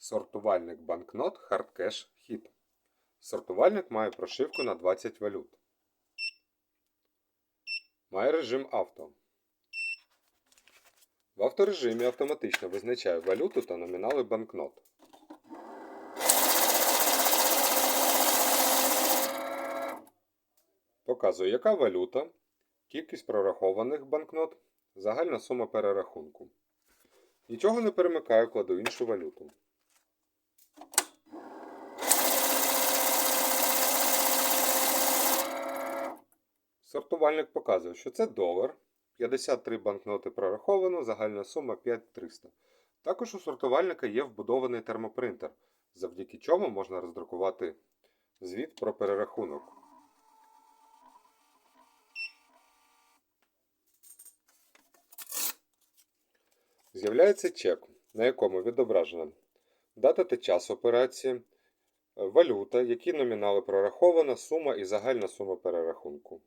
Сортувальник банкнот Hardcash Hit. Сортувальник має прошивку на 20 валют. Має режим авто. В авторежимі автоматично визначає валюту та номінали банкнот. Показує, яка валюта, кількість прорахованих банкнот, загальна сума перерахунку. Нічого не перемикаю, кладу іншу валюту. Сортувальник показує, що це долар. 53 банкноти прораховано, загальна сума 5300. Також у сортувальника є вбудований термопринтер, завдяки чому можна роздрукувати звіт про перерахунок. З'являється чек, на якому відображена дата та час операції, валюта, які номінали прораховано, сума і загальна сума перерахунку.